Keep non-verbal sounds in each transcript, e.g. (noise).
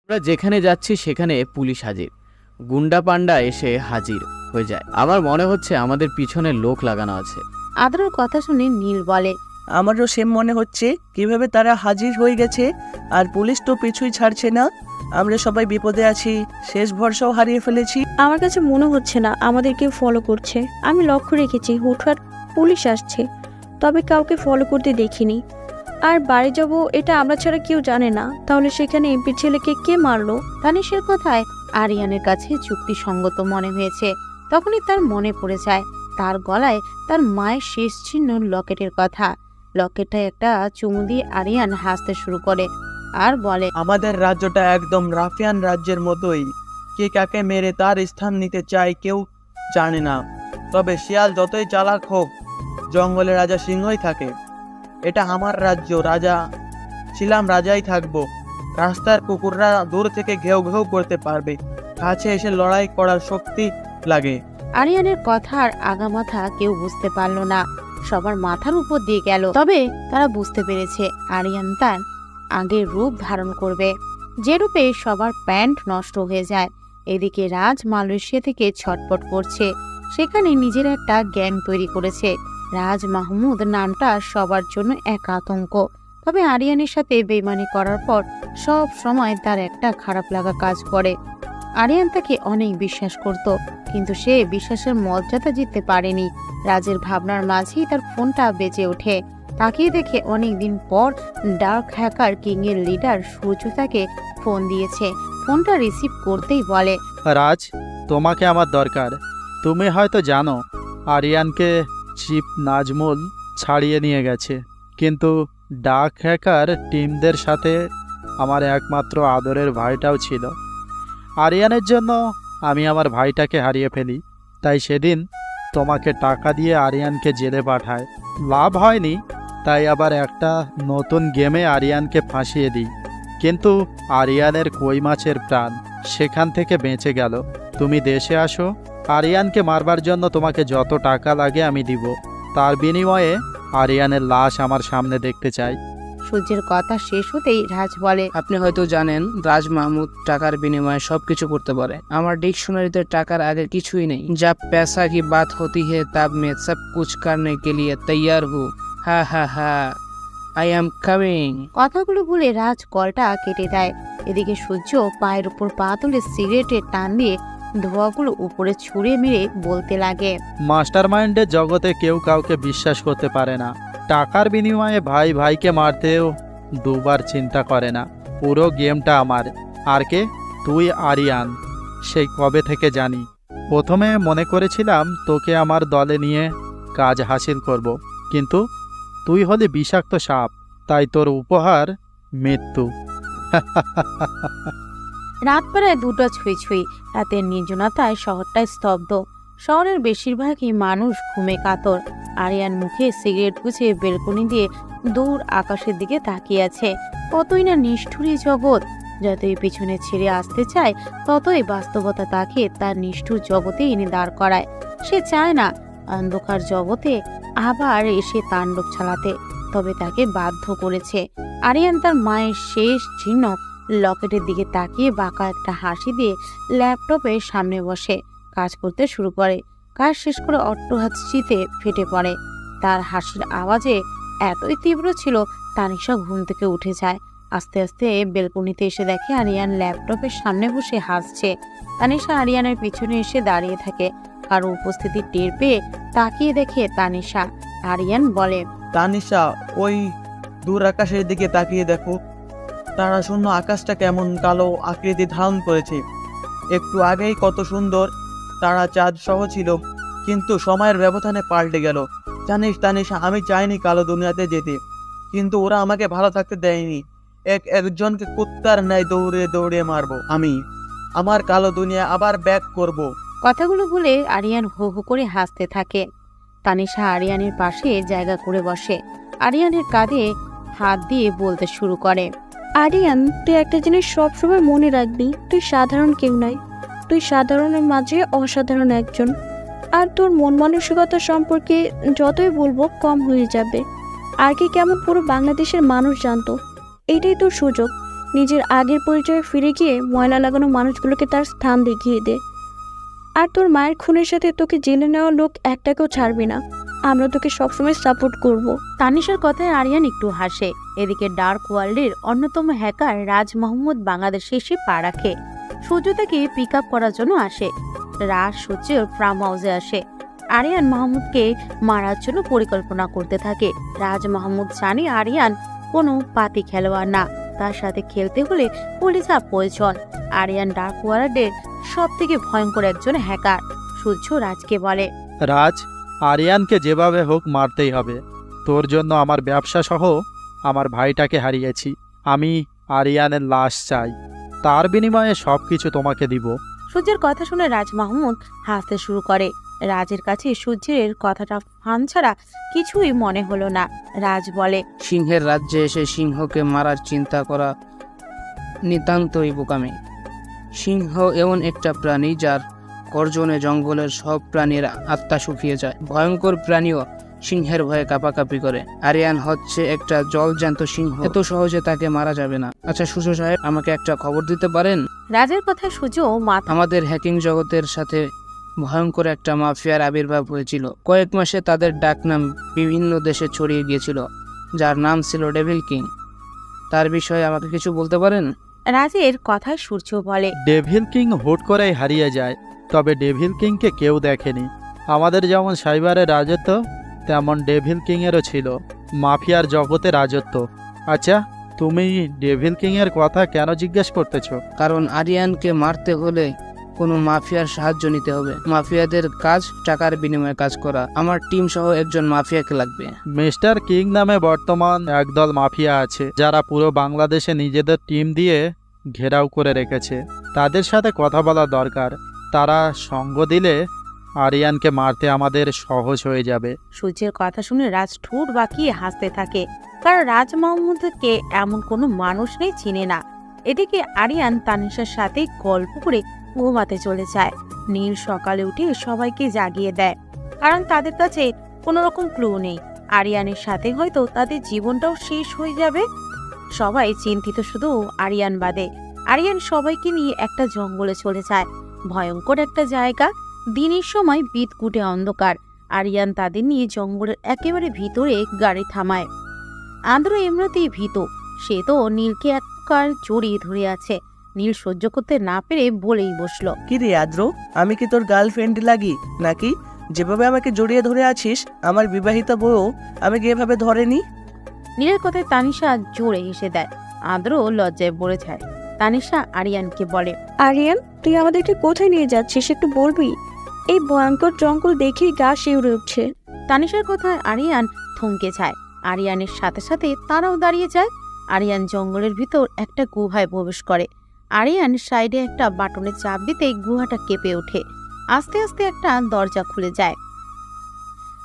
আমরা যেখানে যাচ্ছি সেখানে পুলিশ হাজির। গুন্ডা পান্ডা এসে হাজির হয়ে যায়। আমার মনে হচ্ছে আমাদের পিছনে লোক লাগানো আছে। আদ্রর কথা শুনে নীল বলে আমারও সেম মনে হচ্ছে। কীভাবে তারা হাজির হয়ে গেছে? আর পুলিশ তো পিছুই ছাড়ছে না। আমরা সবাই বিপদে আছি। শেষ ভরসাও হারিয়ে ফেলেছি। আমার কাছে মনে হচ্ছে না আমাদেরকে ফলো করছে। আমি লক্ষ্য রেখেছি হুটহাট পুলিশ আসছে। তবে কাউকে ফলো করতে দেখিনি। আর বাড়ি যাব এটা আমরা ছাড়া কেউ জানে না। তাহলে সেখানে এমপির ছেলেকে কে মারলো? তানিশের কথায় আরিয়ানের কাছে যুক্তিসঙ্গত মনে হয়েছে। তখনই তার মনে পড়ে যায় তার গলায় তার মায়ের শেষ চিহ্ন লকেটের কথা। লকেটটা একটা চুমু দিয়ে আরিয়ান হাসতে শুরু করে আর বলে আমাদের রাজ্যটা একদম রাফিয়ান রাজ্যের মতোই। কে কাকে মেরে তার স্থান নিতে চায় কেউ জানে না। তবে শিয়াল যতই চালাক হোক জঙ্গলে রাজা সিংহই থাকে। এটা আমার রাজ্য, রাজা ছিলাম, রাজাই থাকব। রাস্তার কুকুররা দূর থেকে ঘেউ ঘেউ করতে পারবে। কাছে এসে লড়াই করার শক্তি লাগে। আরিয়ানের কথার আগামাথা কেউ বুঝতে পারল না। সবার মাথার উপর দিয়ে গেল। তবে তারা বুঝতে পেরেছে, আরিয়ান তার আগের রূপ ধারণ করবে। যে রূপে সবার প্যান্ট নষ্ট হয়ে যায়, এদিকে রাজ মালয়েশিয়া থেকে ছটপট করছে। সেখানে নিজের একটা গ্যাং তৈরি করেছে। রাজ মাহমুদ নামটা সবার জন্য এক আতঙ্ক। তবে আরিয়ানের সাথে বেমানি করার পর সব সময় তার একটা খারাপ লাগা কাজ করে। আরিয়ান তাকে অনেক বিশ্বাস করত, কিন্তু সে বিশ্বাসের মর্যাদা জিততে পারেনি। রাজের ভাবনার মাঝেই তার ফোনটা বেজে ওঠে। তাকিয়ে দেখে অনেক দিন পর ডার্ক হ্যাকার কিং এর লিডার সূর্য তাকে ফোন দিয়েছে। ফোনটা রিসিভ করতেই বলে, রাজ, তোমাকে আমার দরকার। তুমি হয়তো জানো, আরিয়ানকে চিপ নাজমুল ছাড়িয়ে নিয়ে গেছে। কিন্তু ডাক হ্যাকার টিমদের সাথে আমার একমাত্র আদরের ভাইটাও ছিল। আরিয়ানের জন্য আমি আমার ভাইটাকে হারিয়ে ফেলি। তাই সেদিন তোমাকে টাকা দিয়ে আরিয়ানকে জেলে পাঠায়। লাভ হয়নি, তাই আবার একটা নতুন গেমে আরিয়ানকে ফাঁসিয়ে দিই। কিন্তু আরিয়ানের কই মাছের প্রাণ সেখান থেকে বেঁচে গেল। তুমি দেশে আসো আরিয়ানকে মারবার জন্য তোমাকে যত টাকা লাগে আমি দিব। তার বিনিময়ে আরিয়ানের লাশ আমার সামনে দেখতে চাই। সূর্যের কথা শেষ হতেই রাজ বলে আপনি হয়তো জানেন রাজ মাহমুদ টাকার বিনিময়ে সবকিছু করতে পারে। আমার ডিকশনারিতে টাকার আগে কিছুই নেই। যা পেশা কি বাত হতি হে তাব মে সব কুছ করনে কে লিয়ে তৈয়ার হু। হা হা হা আই এম কামিং কথাগুলো বলে রাজ কলটা কেটে দেয়। এদিকে সূর্য পায়ের উপর পা তুলে সিগারেটের টান দিয়ে ধোঁয়াগুলো উপরে ছুঁড়ে মেরে বলতে লাগে। মাস্টার মাইন্ডের জগতে কেউ কাউকে বিশ্বাস করতে পারে না। টাকার বিনিময়ে ভাই ভাইকে মারতেও দুবার চিন্তা করে না। পুরো গেমটা আমার। আর কে? তুই আরিয়ান। সেই কবে থেকে জানি। প্রথমে মনে করেছিলাম তোকে আমার দলে নিয়ে কাজ হাসিল করব। কিন্তু তুই হলে বিষাক্ত সাপ, তাই তোর উপহার মৃত্যু। (laughs) রাত প্রায় দুটো ছুঁই ছুঁই রাতের নির্জনতায় শহরটায় স্তব্ধ। শহরের বেশিরভাগই মানুষ ঘুমে কাতর। আরিয়ান মুখে সিগারেট গুছিয়ে বেলকনি দিয়ে দূর আকাশের দিকে তাকিয়ে আছে। কতই না নিষ্ঠুরী জগৎ। যতই পিছনে ছেড়ে আসতে চায়, ততই বাস্তবতা তাকে তার নিষ্ঠুর জগতে এনে দাঁড় করায়। সে চায় না অন্ধকার জগতে আবার এসে তাণ্ডব চালাতে, তবে তাকে বাধ্য করেছে। আরিয়ান তার মায়ের শেষ চিহ্ন লকেটের দিকে তাকিয়ে বাঁকা একটা হাসি দিয়ে ল্যাপটপের সামনে বসে, কাজ করতে শুরু করে। কাজ শেষ করে অট্টহাসিতে ফেটে পড়ে। তার হাসির আওয়াজে এতই তীব্র ছিল, তানিশা ঘুম থেকে উঠে যায়। আস্তে আস্তে বেলকনিতে এসে দেখে আরিয়ান ল্যাপটপের সামনে বসে হাসছে। তানিশা আরিয়ানের পিছনে এসে দাঁড়িয়ে থাকে কারও উপস্থিতি টের পেয়ে তাকিয়ে দেখে তানিশা। আরিয়ান বলে, তানিশা, ওই দূর আকাশের দিকে তাকিয়ে দেখো। তারা শূন্য আকাশটা কেমন কালো আকৃতি ধারণ করেছে। একটু আগেই কত সুন্দর, তারা চাঁদ সহ ছিল, কিন্তু সময়ের ব্যবধানে পাল্টে গেল। জানিস তানিশা, আমি চাইনি কালো দুনিয়াতে যেতে, কিন্তু ওরা আমাকে ভালো থাকতে দেয়নি। এক একজনকে কুত্তার ন্যায় দৌড়ে দৌড়ে মারবো, আমি। আমার কালো দুনিয়া আবার ব্যাক করব। কথাগুলো বলে আরিয়ান হো হো করে হাসতে থাকে। তানিশা আরিয়ানের পাশে জায়গা করে বসে। আরিয়ানের কাঁধে হাত দিয়ে বলতে শুরু করে। আরিয়ান, তুই একটা জিনিস সবসময় মনে রাখবি, তুই সাধারণ কেউ নয়। তুই সাধারণের মাঝে অসাধারণ একজন। আর তোর মন মানসিকতা সম্পর্কে যতই বলব, কম হয়ে যাবে। আর কি কেমন পুরো বাংলাদেশের মানুষ জানতো। এইটাই তোর সুযোগ। নিজের আগের পরিচয়ে ফিরে গিয়ে ময়লা লাগানো মানুষগুলোকে তার স্থান দেখিয়ে দে। আর তোর মায়ের খুনের সাথে তোকে জেলে নেওয়া লোক একটাকেও ছাড়বি না। আমরা তোকে সবসময় সাপোর্ট করব। তানিশার কথায় আরিয়ান একটু হাসে। এদিকে ডার্ক ওয়ার্ল্ডের অন্যতম হ্যাকার রাজ মোহাম্মদ বাংলাদেশে এসে পা রাখে। সূর্য তাকে পিক আপ করার জন্য আসে। রাজ সূর্যের ফার্ম হাউসে আসে। আরিয়ান মাহমুদকে মারার জন্য পরিকল্পনা করতে থাকে। রাজ মাহমুদ জানে আরিয়ান কোনো পাতি খেলোয়াড় না। তার সাথে খেলতে হলে পুলিশ আপ প্রয়োজন আরিয়ান ডার্ক ওয়ার্ল্ডের সব থেকে ভয়ঙ্কর একজন হ্যাকার। সূর্য রাজকে বলে রাজ আরিয়ানকে যেভাবে হোক মারতেই হবে। তোর জন্য আমার ব্যবসা সহ আমার ভাইটাকে হারিয়েছি। আমি আরিয়ানের লাশ চাই। তার বিনিময়ে সব কিছু তোমাকে দিব। সূর্যের কথা শুনে রাজ মাহমুদ হাসতে শুরু করে। রাজের কাছে সূর্যের কথাটা ফান ছাড়া কিছুই মনে হলো না। রাজ বলে সিংহের রাজ্যে এসে সিংহকে মারার চিন্তা করা নিতান্তই বোকামি। সিংহ এমন একটা প্রাণী যার গর্জনে জঙ্গলের সব প্রাণীর আত্মা শুকিয়ে যায়। ভয়ঙ্কর প্রাণীও সিংহের ভয়ে কাঁপাকাঁপি করে। আরিয়ান হচ্ছে একটা জলজ্যান্ত সিংহ। এত সহজে তাকে মারা যাবে না। আচ্ছা সুশো সাহেব আমাকে একটা খবর দিতে পারেন? রাজের কথায় সূর্য মাথা আমাদের হ্যাকিং জগতের সাথে ভয়ঙ্কর একটা মাফিয়ার আবির্ভাব হয়েছিল। কয়েক মাসে তাদের ডাকনাম বিভিন্ন দেশে ছড়িয়ে গিয়েছিল যার নাম ছিল ডেভিল কিং। তার বিষয়ে আমাকে কিছু বলতে পারেন? রাজের কথায় সূর্য বলে। ডেভিল কিং হুট করেই হারিয়ে যায়। তবে ডেভিল কিংকে কেউ দেখেনি। আমাদের যেমন সাইবারের রাজত্ব তেমন ডেভিল কিংয়েরও ছিল। মাফিয়ার জগতে রাজত্ব। আচ্ছা তুমি ডেভিল কিংয়ের কথা কেন জিজ্ঞেস করতেছো? কারণ আরিয়ানকে মারতে হলে কোনো মাফিয়ার সাহায্য নিতে হবে। মাফিয়াদের কাজ টাকার বিনিময়ে কাজ করা। আমার টিম সহ একজন মাফিয়াকে লাগবে। মিস্টার কিং নামে বর্তমান একদল মাফিয়া আছে যারা পুরো বাংলাদেশে নিজেদের টিম দিয়ে ঘেরাও করে রেখেছে। তাদের সাথে কথা বলা দরকার। তারা সঙ্গ দিলে আরিয়ানকে মারতে আমাদের সহজ হয়ে যাবে। সূর্যের কথা শুনে রাজ ঠোঁট বাঁকিয়ে হাসতে থাকে। কারণ রাজ মাহমুদকে এমন কোনো মানুষ নেই, চিনে না। এদিকে আরিয়ান তানিশার সাথে গল্প করে ঘুমাতে চলে যায়। নীল সকালে উঠে সবাইকে জাগিয়ে দেয়। কারণ তাদের কাছে কোনো রকম ক্লু নেই। আরিয়ানের সাথে হয়তো তাদের জীবনটাও শেষ হয়ে যাবে। সবাই চিন্তিত শুধু আরিয়ান বাদে। আরিয়ান সবাইকে নিয়ে একটা জঙ্গলে চলে যায়। ভয়ঙ্কর একটা জায়গা। দিনের সময় বিদকুটে অন্ধকার। আরিয়ান তাদের নিয়ে জঙ্গলের একেবারে ভিতরে গাড়ি থামায়। আন্দ্র এমনিতেই ভীত। সে তো নীলকে একবার জড়িয়ে ধরে আছে। নীল সহ্য করতে না পেরে বলেই বসল। কি রে আদ্র আমি কি তোর গার্লফ্রেন্ড লাগি? নাকি? যেভাবে আমাকে জড়িয়ে ধরে আছিস আমার বিবাহিত বউ আমাকে এভাবে ধরেনি? নীলের কথায় তানিশা জোরে হেসে দেয়। আদ্র লজ্জায় পড়ে যায়। তানিশা আরিয়ানকে বলে আরিয়ান তুই আমাদেরকে কোথায় নিয়ে যাচ্ছিস একটু বলবি? এই ভয়ঙ্কর জঙ্গল দেখেই গা শিউরে উঠছে। তানিশার কথায় আরিয়ান থমকে যায়। আরিয়ানের সাথে সাথে তারাও দাঁড়িয়ে যায়। আরিয়ান জঙ্গলের ভিতর একটা গুহায় প্রবেশ করে। আরিয়ান সাইডে একটা বাটনে চাপ দিতেই গুহাটা কেঁপে ওঠে। আস্তে আস্তে একটা দরজা খুলে যায়।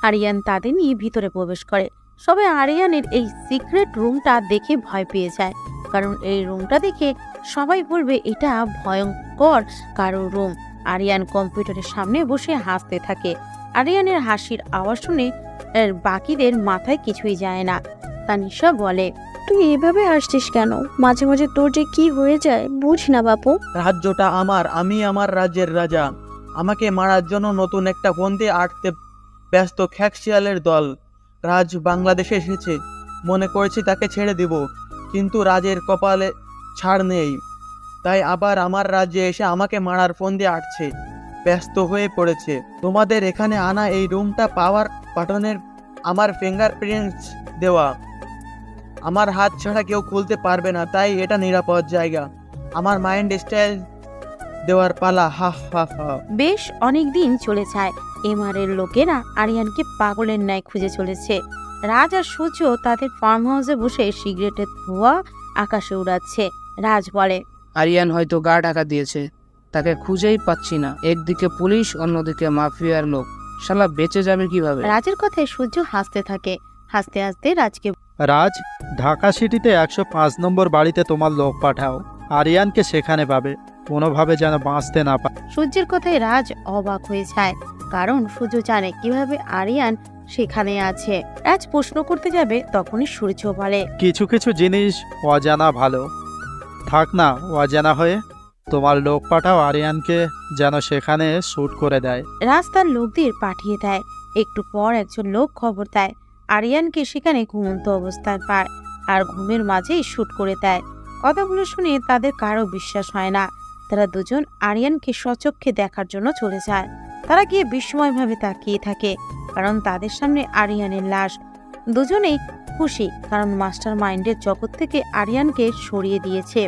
আরিয়ান তাদের নিয়ে ভিতরে প্রবেশ করে। সবাই আরিয়ানের এই সিক্রেট রুমটা দেখে ভয় পেয়ে যায়। কারণ এই রুমটা দেখে সবাই বলবে এটা ভয়ঙ্কর কারও রুম আরিয়ান কম্পিউটারের সামনে বসে হাসতে থাকে। আরিয়ানের হাসির আওয়াজ শুনে এর বাকিদের মাথায় কিছুই যায় না। তানিশা বলে তুই এভাবে আসছিস কেন? মাঝে মাঝে তোর যে কি হয়ে যায় বুঝ না বাপু। রাজ্যটা আমার আমি আমার রাজ্যের রাজা। আমাকে মারার জন্য নতুন একটা বন্দি আটতে ব্যস্ত খ্যাকশিয়ালের দল। রাজ বাংলাদেশে এসেছে। মনে করেছি তাকে ছেড়ে দিব। কিন্তু রাজের কপালে ছাড় নেই। তাই আবার আমার রাজ্যে এসে আমাকে মারার ফোন দিয়ে আটছে। ব্যস্ত হয়ে পড়েছে। তোমাদের এখানে আনা এই রুমটা পাওয়ার বাটনের আমার ফিঙ্গারপ্রিন্টস দেওয়া। আমার হাত ছাড়া কেউ খুলতে পারবে না, তাই এটা নিরাপদ জায়গা। আমার মাইন্ড স্টাইল দেওয়ার পালা, হা হা হা। বেশ অনেক দিন চলে যায়। এমআরের লোকেরা আরিয়ানকে পাগলের ন্যায় খুঁজে চলেছে। রাজ আর সূর্য তাদের ফার্ম হাউসে বসে সিগারেটের ধোয়া আকাশে উড়াচ্ছে। রাজ বলে আরিয়ান হয়তো গা ঢাকা দিয়েছে। তাকে খুঁজেই পাচ্ছি না। একদিকে পুলিশ অন্যদিকে মাফিয়ার লোক। শালা বেঁচে যাবে কীভাবে? রাজের কথায় সূর্য হাসতে থাকে। হাসতে হাসতে রাজকে রাজ ঢাকা সিটিতে একশো পাঁচ নম্বর বাড়িতে তোমার লোক পাঠাও। আরিয়ানকে সেখানে পাবে। কোনোভাবে যেন বাঁচতে না পারে সূর্যের কথায় রাজ অবাক হয়ে যায় কারণ সূর্য জানে কীভাবে আরিয়ান সেখানে আছে। রাজ প্রশ্ন করতে যাবে তখনই সূর্য বলে কিছু কিছু জিনিস অজানা ভালো। থাক না, অজানা হয়ে। তোমার লোক পাঠাও আরিয়ানকে যেন সেখানে শ্যুট করে দেয়। রাস্তার লোকদের পাঠিয়ে দেয়। একটু পর একজন লোক খবর দেয়। আরিয়ানকে সেখানে ঘুমন্ত অবস্থায় পায় আর ঘুমের মাঝেই শ্যুট করে দেয়। কথাগুলো শুনে তাদের কারও বিশ্বাস হয় না। তারা দুজন আরিয়ানকে সচক্ষে দেখার জন্য চলে যায়। তারা গিয়ে বিস্ময়ভাবে তাকিয়ে থাকে, কারণ তাদের সামনে আরিয়ানের লাশ। দুজনেই খুশি, কারণ মাস্টার মাইন্ডের জগৎ থেকে আরিয়ানকে সরিয়ে দিয়েছে।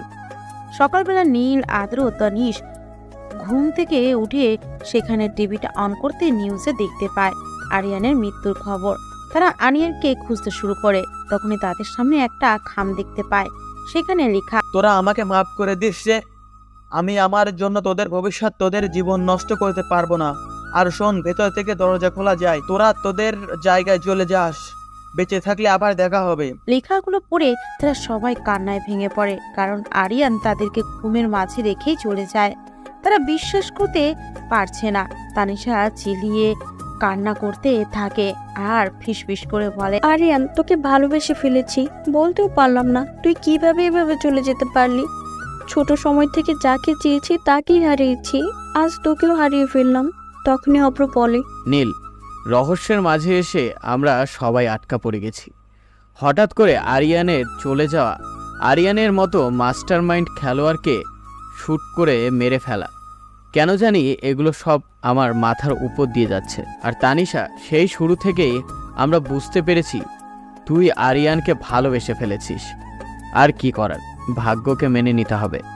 সকালবেলা নীল, আদ্র তনিশ ঘুম থেকে উঠে সেখানে টিভিটা অন করতে নিউজে দেখতে পায় আরিয়ানের মৃত্যুর খবর। তারা আরিয়ানকে খুঁজতে শুরু করে, তখনই তাদের সামনে একটা খাম দেখতে পায়। সেখানে লেখা, তোরা আমাকে মাফ করে দিস যে আমি আমার জন্য তোদের ভবিষ্যৎ, তোদের জীবন নষ্ট করতে পারব না। আর শোন, ভেতর থেকে দরজা খোলা যায়, তোরা তোদের জায়গায় চলে যাস। বেঁচে থাকলে আবার দেখা হবে। লেখাগুলো পড়ে তারা সবাই কান্নায় ভেঙে পড়ে কারণ আরিয়ান তাদেরকে ঘুমের মাঝে রেখেই চলে যায়। তারা বিশ্বাস করতে পারছে না। তানিশা চিলিয়ে কান্না করতে থাকে আর ফিসফিস করে বলে আরিয়ান তোকে ভালোবেসে ফেলেছি। বলতেও পারলাম না তুই কীভাবে এভাবে চলে যেতে পারলি? ছোট সময় থেকে যাকে চেয়েছি তাকেই হারিয়েছি। আজ তোকেও হারিয়ে ফেললাম তখনই অপ্র বলে। নীল রহস্যের মাঝে এসে আমরা সবাই আটকা পড়ে গেছি। হঠাৎ করে আরিয়ানের চলে যাওয়া আরিয়ানের মতো মাস্টারমাইন্ড খেলোয়াড়কে শ্যুট করে মেরে ফেলা। কেন জানি এগুলো সব আমার মাথার উপর দিয়ে যাচ্ছে। আর তানিশা, সেই শুরু থেকেই আমরা বুঝতে পেরেছি তুই আরিয়ানকে ভালোবেসে ফেলেছিস। আর কি করার? ভাগ্যকে মেনে নিতে হবে।